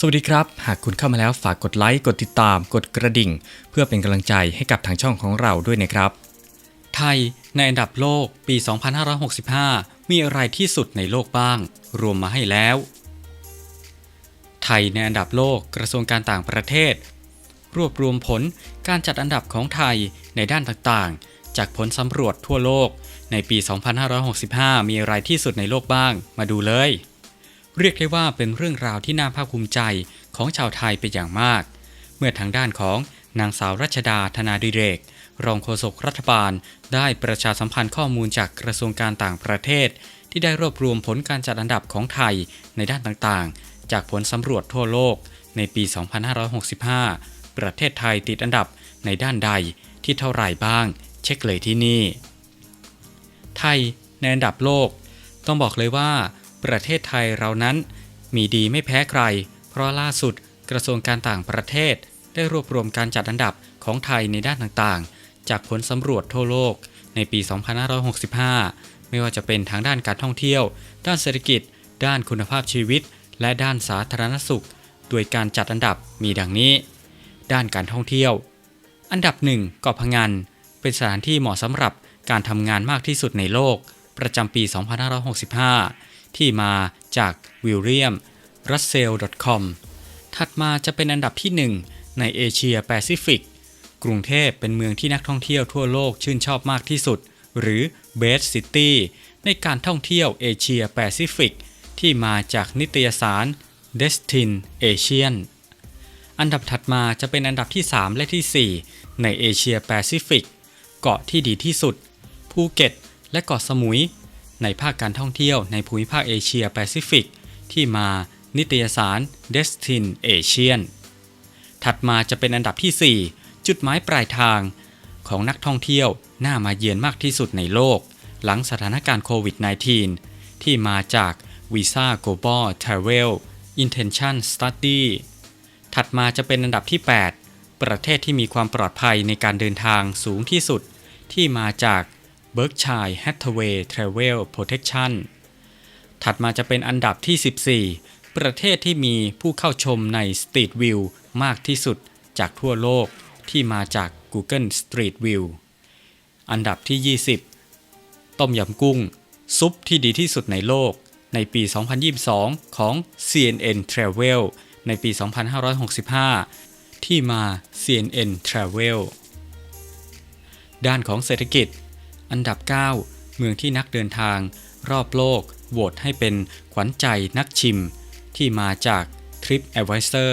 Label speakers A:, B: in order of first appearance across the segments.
A: สวัสดีครับ หากคุณเข้ามาแล้วฝากกดไลค์ กดติดตาม กดกระดิ่ง เพื่อเป็นกำลังใจให้กับทางช่องของเราด้วยนะครับ ไทยในอันดับโลกปี 2565 มีอะไรที่สุดในโลกบ้าง รวมมาให้แล้ว ไทยในอันดับโลกกระทรวงการต่างประเทศ รวบรวมผลการจัดอันดับของไทยในด้านต่างๆ จากผลสำรวจทั่วโลก ในปี 2565 มีอะไรที่สุดในโลกบ้าง มาดูเลย เรียกได้ว่าเป็นเรื่องราวที่น่าภาคภูมิใจของชาวไทยเป็นอย่างมาก เมื่อทางด้านของนางสาวรัชดาธนาดิเรก รองโฆษกรัฐบาล ได้ประชาสัมพันธ์ข้อมูลจากกระทรวงการต่างประเทศ ที่ได้รวบรวมผลการจัดอันดับของไทยในด้านต่างๆ จากผลสำรวจทั่วโลกในปี 2565 ประเทศไทยติดอันดับในด้านใดที่เท่าไหร่บ้าง เช็คเลยที่นี่ ไทยในอันดับโลก ต้องบอกเลยว่า ประเทศไทยเรานั้น มีดีไม่แพ้ใคร เพราะล่าสุดกระทรวงการต่างประเทศ ได้รวบรวมการจัดอันดับของไทยในด้านต่างๆ จากผลสำรวจทั่วโลกในปี 2565 ไม่ว่าจะเป็นทางด้านการท่องเที่ยว ด้านเศรษฐกิจ ด้านคุณภาพชีวิต และด้านสาธารณสุข โดยการจัดอันดับมีดังนี้ ด้านการท่องเที่ยว อันดับหนึ่งเกาะพะงัน เป็นสถานที่เหมาะสำหรับการทำงานมากที่สุดในโลก ประจำปี 2565 ที่มาจากวิลเลียมรัสเซล .com ถัดมาจะเป็นอันดับที่ 1 ในเอเชียแปซิฟิก กรุงเทพเป็นเมืองที่นักท่องเที่ยวทั่วโลกชื่นชอบมากที่สุด หรือ Best City ในการท่องเที่ยวเอเชียแปซิฟิก ที่มาจากนิตยสาร Destin Asian อันดับถัดมาจะเป็นอันดับที่ 3 และที่ 4 ในเอเชียแปซิฟิก เกาะที่ดีที่สุด ภูเก็ต และเกาะสมุย ในภาคการท่องเที่ยวในภูมิภาคเอเชียแปซิฟิก ที่มานิตยสาร Destin Asian ถัดมาจะเป็นอันดับที่ 4 จุดหมายปลายทางของนักท่องเที่ยวน่ามาเยือนมากที่สุดในโลก หลังสถานการณ์โควิด -19 ที่มาจาก Visa Global Travel Intention Study ถัดมาจะเป็นอันดับที่ 8 ประเทศที่มีความปลอดภัยในการเดินทางสูงที่สุด ที่มาจาก Berkshire Hathaway Travel Protection ถัดมาจะเป็นอันดับที่ 14 ประเทศที่มีผู้เข้าชมใน Street View มากที่สุดจากทั่วโลกที่มาจาก Google Street View อันดับที่ 20 ต้มยำกุ้ง ซุปที่ดีที่สุดในโลก ในปี 2022 ของ CNN Travel ในปี 2565 ที่มา CNN Travel ด้านของเศรษฐกิจ อันดับ 9 เมืองที่นักเดินทาง รอบโลกโหวตให้เป็นขวัญใจนักชิม ที่มาจาก Trip Advisor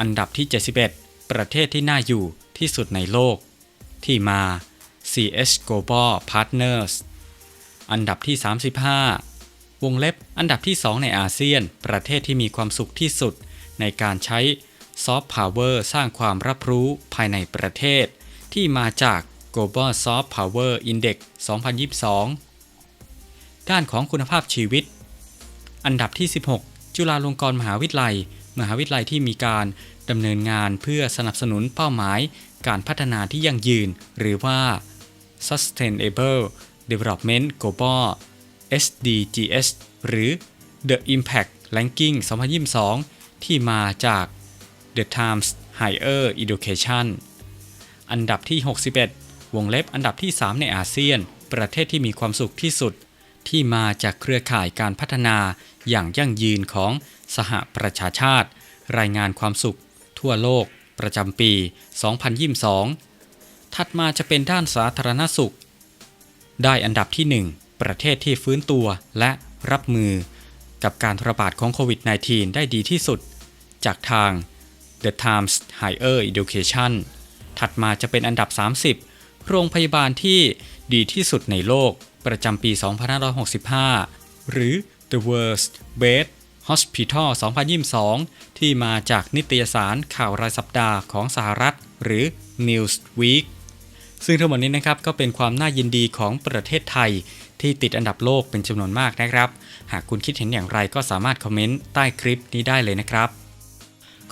A: อันดับที่ 71 ประเทศที่น่าอยู่ที่สุดในโลก ที่มา CS Global Partners อันดับที่ 35 วงเล็บอันดับที่ 2 ในอาเซียน ประเทศที่มีความสุขที่สุด ในการใช้ซอฟต์พาวเวอร์สร้างความรับรู้ภายในประเทศ ที่มาจาก Global Soft Power Index 2022 ด้านของคุณภาพชีวิต อันดับที่ 16 จุฬาลงกรณ์มหาวิทยาลัย มหาวิทยาลัยที่มีการดำเนินงานเพื่อสนับสนุนเป้าหมาย การพัฒนาที่ยั่งยืน หรือว่า Sustainable Development Global SDGs หรือ The Impact Ranking 2022 ที่มาจาก The Times Higher Education อันดับที่ 61 วงเล็บอันดับที่ 3 ในอาเซียน ประเทศที่มีความสุขที่สุด ที่มาจากเครือข่ายการพัฒนาอย่างยั่งยืนของสหประชาชาติ รายงานความสุข ทั่วโลก ประจำปี 2022 ถัดมาจะเป็นด้านสาธารณสุข ได้อันดับที่ 1 ประเทศที่ฟื้นตัวและรับมือ กับการระบาดของโควิด -19 ได้ดีที่สุด จากทาง The Times Higher Education ถัดมาจะเป็นอันดับ 30 โรงพยาบาลที่ดีที่สุดในโลกประจำปี 2565 หรือ The Worst Best Hospital 2022 ที่มาจากนิตยสารข่าวรายสัปดาห์ของสหรัฐ หรือ Newsweek ซึ่งทั้งหมดนี้นะครับก็เป็นความน่ายินดีของประเทศไทย ที่ติดอันดับโลกเป็นจำนวนมากนะครับ หากคุณคิดเห็นอย่างไรก็สามารถคอมเมนต์ใต้คลิปนี้ได้เลยนะครับ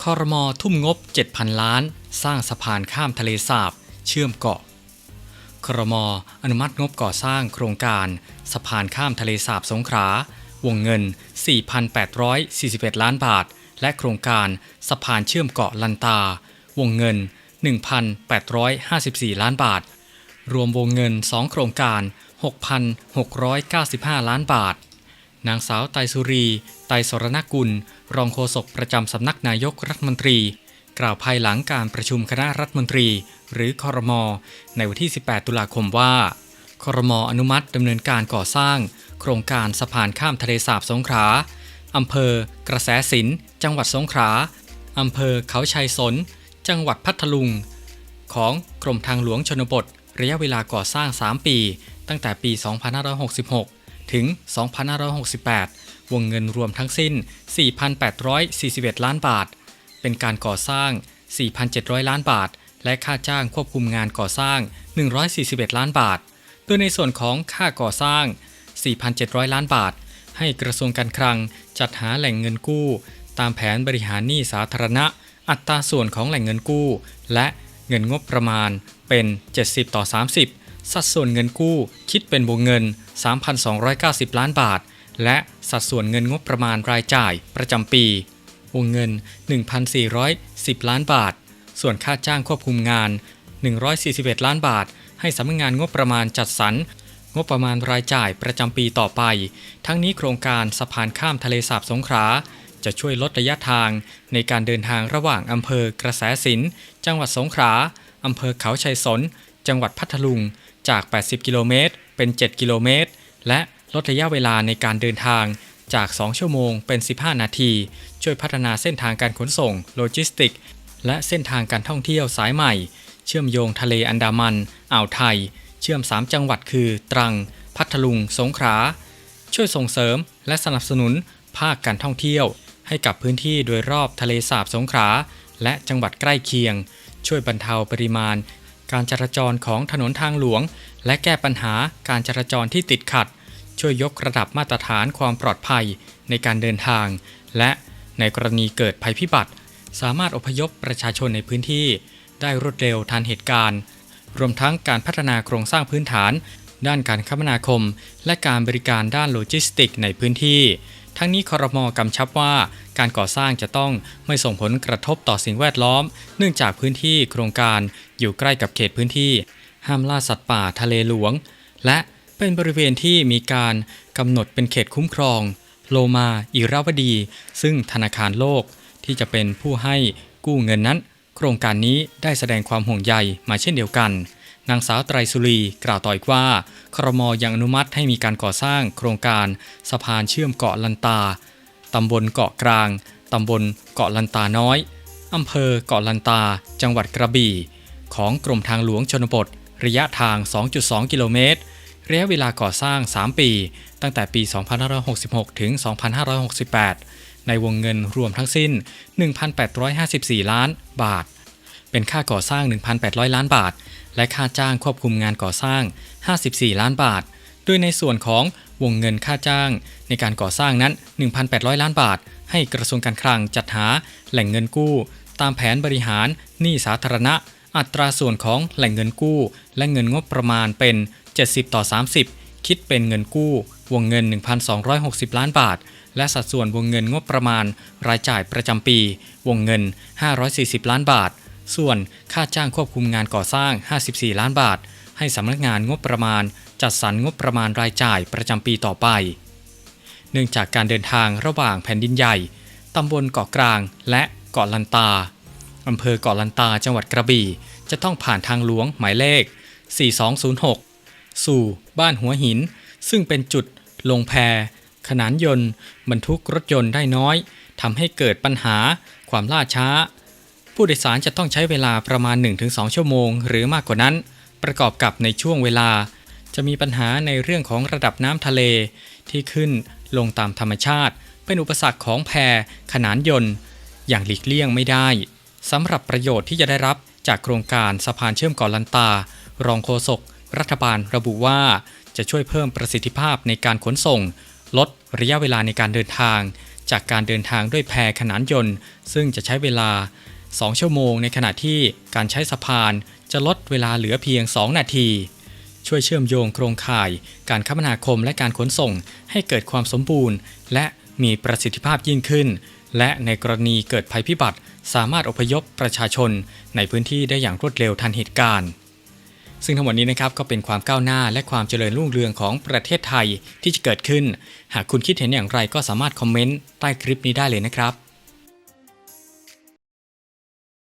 A: คอรมอทุ่มงบ 7,000 ล้าน สร้างสะพานข้ามทะเลสาบ เชื่อมเกาะ ครมอนุมัติงบก่อสร้างโครงการ สะพานข้ามทะเลสาบสงขลาวงเงิน 4,841 ล้านบาท และโครงการสะพานเชื่อมเกาะลันตา วงเงิน 1,854 ล้านบาท รวมวงเงิน 2 โครงการ 6,695 ล้านบาท นางสาวไตรสุรี ไตรสรณกุล รองโฆษกประจำสำนักนายกรัฐมนตรี กล่าวภายหลังการประชุมคณะรัฐมนตรี หรือคอรมอในวันที่ 18 ตุลาคมว่าคอรมออนุมัติดำเนินการก่อสร้าง โครงการสะพานข้ามทะเลสาบสงขลาอำเภอ กระแสสินจังหวัดสงขลาอำเภอเขาชัยสน จังหวัดพัทลุง ของกรมทางหลวงชนบท ระยะเวลาก่อสร้าง 3 ปี ตั้งแต่ปี 2566 ถึง 2568 วงเงินรวมทั้งสิ้น 4,841 ล้านบาท เป็นการก่อสร้าง 4,700 ล้านบาท และค่าจ้างควบคุมงานก่อสร้าง 141 ล้านบาท โดยในส่วนของค่าก่อสร้าง 4,700 ล้านบาท ให้กระทรวงการคลังจัดหาแหล่งเงินกู้ ตามแผนบริหารหนี้สาธารณะ อัตราส่วนของแหล่งเงินกู้ และเงินงบประมาณเป็น 70 ต่อ 30 สัดส่วนเงินกู้คิดเป็นวงเงิน 3,290 ล้านบาท และสัดส่วนเงินงบประมาณรายจ่ายประจำปี วงเงิน 1,410 ล้านบาท ส่วนค่าจ้างควบคุมงาน 141 ล้านบาท ให้สำนักงานงบประมาณจัดสรรงบประมาณรายจ่ายประจำปีต่อไป ทั้งนี้โครงการสะพานข้ามทะเลสาบสงขลาจะช่วยลดระยะทางในการเดินทางระหว่างอำเภอกระแสสิน จังหวัดสงขลาอำเภอเขาชัยสน จังหวัดพัทลุง จาก 80 กิโลเมตร เป็น 7 กิโลเมตร และลดระยะเวลาในการเดินทาง จาก 2 ชั่วโมงเป็น 15 นาที ช่วยพัฒนาเส้นทางการขนส่ง โลจิสติก และเส้นทางการท่องเที่ยวสายใหม่ เชื่อมโยงทะเลอันดามัน อ่าวไทย เชื่อม 3 จังหวัดคือ ตรัง พัทลุง สงขลา ช่วยส่งเสริมและสนับสนุนภาคการท่องเที่ยว ให้กับพื้นที่โดยรอบทะเลสาบสงขลาและจังหวัดใกล้เคียง ช่วยบรรเทาปริมาณ การจราจรของถนนทางหลวง และแก้ปัญหาการจราจรที่ติดขัด ช่วยยกระดับมาตรฐานความปลอดภัยในการเดินทาง และในกรณีเกิดภัยพิบัติ สามารถอพยพประชาชนในพื้นที่ ได้รวดเร็วทันเหตุการณ์ รวมทั้งการพัฒนาโครงสร้างพื้นฐาน ด้านการคมนาคม และการบริการด้านโลจิสติกในพื้นที่ ทั้งนี้คอรมอกำชับว่าการก่อสร้างจะต้องไม่ส่งผลกระทบต่อสิ่งแวดล้อม เนื่องจากพื้นที่โครงการอยู่ใกล้กับเขตพื้นที่ ห้ามล่าสัตว์ป่าทะเลหลวง และ เป็นบริเวณที่มีการกำหนดเป็นเขตคุ้มครอง โลมาอิราวดี ซึ่งธนาคารโลกที่จะเป็นผู้ให้กู้เงินนั้น โครงการนี้ได้แสดงความห่วงใยมาเช่นเดียวกัน นางสาวไตรสุรีกล่าวต่ออีกว่า ครมยังอนุมัติให้มีการก่อสร้างโครงการสะพานเชื่อมเกาะลันตา ตำบลเกาะกลาง ตำบลเกาะลันตาน้อย อำเภอเกาะลันตา จังหวัดกระบี่ ของกรมทางหลวงชนบท ระยะทาง 2.2 กิโลเมตร ระยะเวลาก่อสร้าง 3 ปี ตั้งแต่ปี 2566 ถึง 2568 ในวงเงินรวมทั้งสิ้น 1,854 ล้านบาท เป็นค่าก่อสร้าง 1,800 ล้านบาท และค่าจ้างควบคุมงานก่อสร้าง 54 ล้านบาท โดยในส่วนของวงเงินค่าจ้าง ในการก่อสร้างนั้น 1,800 ล้านบาท ให้กระทรวงการคลังจัดหาแหล่งเงินกู้ ตามแผนบริหารหนี้สาธารณะ อัตราส่วนของแหล่งเงินกู้ และเงินงบประมาณเป็น 70 ต่อ 30 คิดเป็นเงินกู้ วงเงิน 1,260 ล้านบาท และสัดส่วนวงเงินงบประมาณ รายจ่ายประจำปี วงเงิน 540 ล้านบาท ส่วนค่าจ้างควบคุมงานก่อสร้าง 54 ล้านบาท ให้สำนักงานงบประมาณ จัดสรรงบประมาณรายจ่ายประจำปีต่อไป เนื่องจากการเดินทางระหว่างแผ่นดินใหญ่ตำบลเกาะกลางและเกาะลันตาอำเภอเกาะลันตาจังหวัดกระบี่ จะต้องผ่านทางหลวงหมายเลข 4206 สู่บ้านหัวหิน ซึ่งเป็นจุดลงแพขนานยนต์ บรรทุกรถยนต์ได้น้อยทำให้เกิดปัญหาความล่าช้า ผู้โดยสารจะต้องใช้เวลาประมาณ 1-2 ชั่วโมง หรือมากกว่านั้น ประกอบกับในช่วงเวลา จะมีปัญหาในเรื่องของระดับน้ำทะเลที่ขึ้นลงตามธรรมชาติ เป็นอุปสรรคของแพขนานยนต์ อย่างหลีกเลี่ยงไม่ได้สำหรับประโยชน์ที่จะได้รับจากโครงการสะพานเชื่อมเกาะลันตา รองโฆษก รัฐบาลระบุว่าจะช่วยเพิ่มประสิทธิภาพในการขนส่ง ลดระยะเวลาในการเดินทาง จากการเดินทางด้วยแพขนานยนต์ ซึ่งจะใช้เวลา 2 ชั่วโมง ในขณะที่การใช้สะพานจะลดเวลาเหลือเพียง 2 นาที ช่วยเชื่อมโยงโครงข่าย การคมนาคมและการขนส่ง ให้เกิดความสมบูรณ์ และมีประสิทธิภาพยิ่งขึ้น และในกรณีเกิดภัยพิบัติ สามารถอพยพประชาชน ในพื้นที่ได้อย่างรวดเร็วทันเหตุการณ์ ซึ่งทั้งหมดนี้นะครับก็เป็นความก้าวหน้าและความเจริญรุ่งเรืองของประเทศไทยที่จะเกิดขึ้น หากคุณคิดเห็นอย่างไรก็สามารถคอมเมนต์ใต้คลิปนี้ได้เลยนะครับ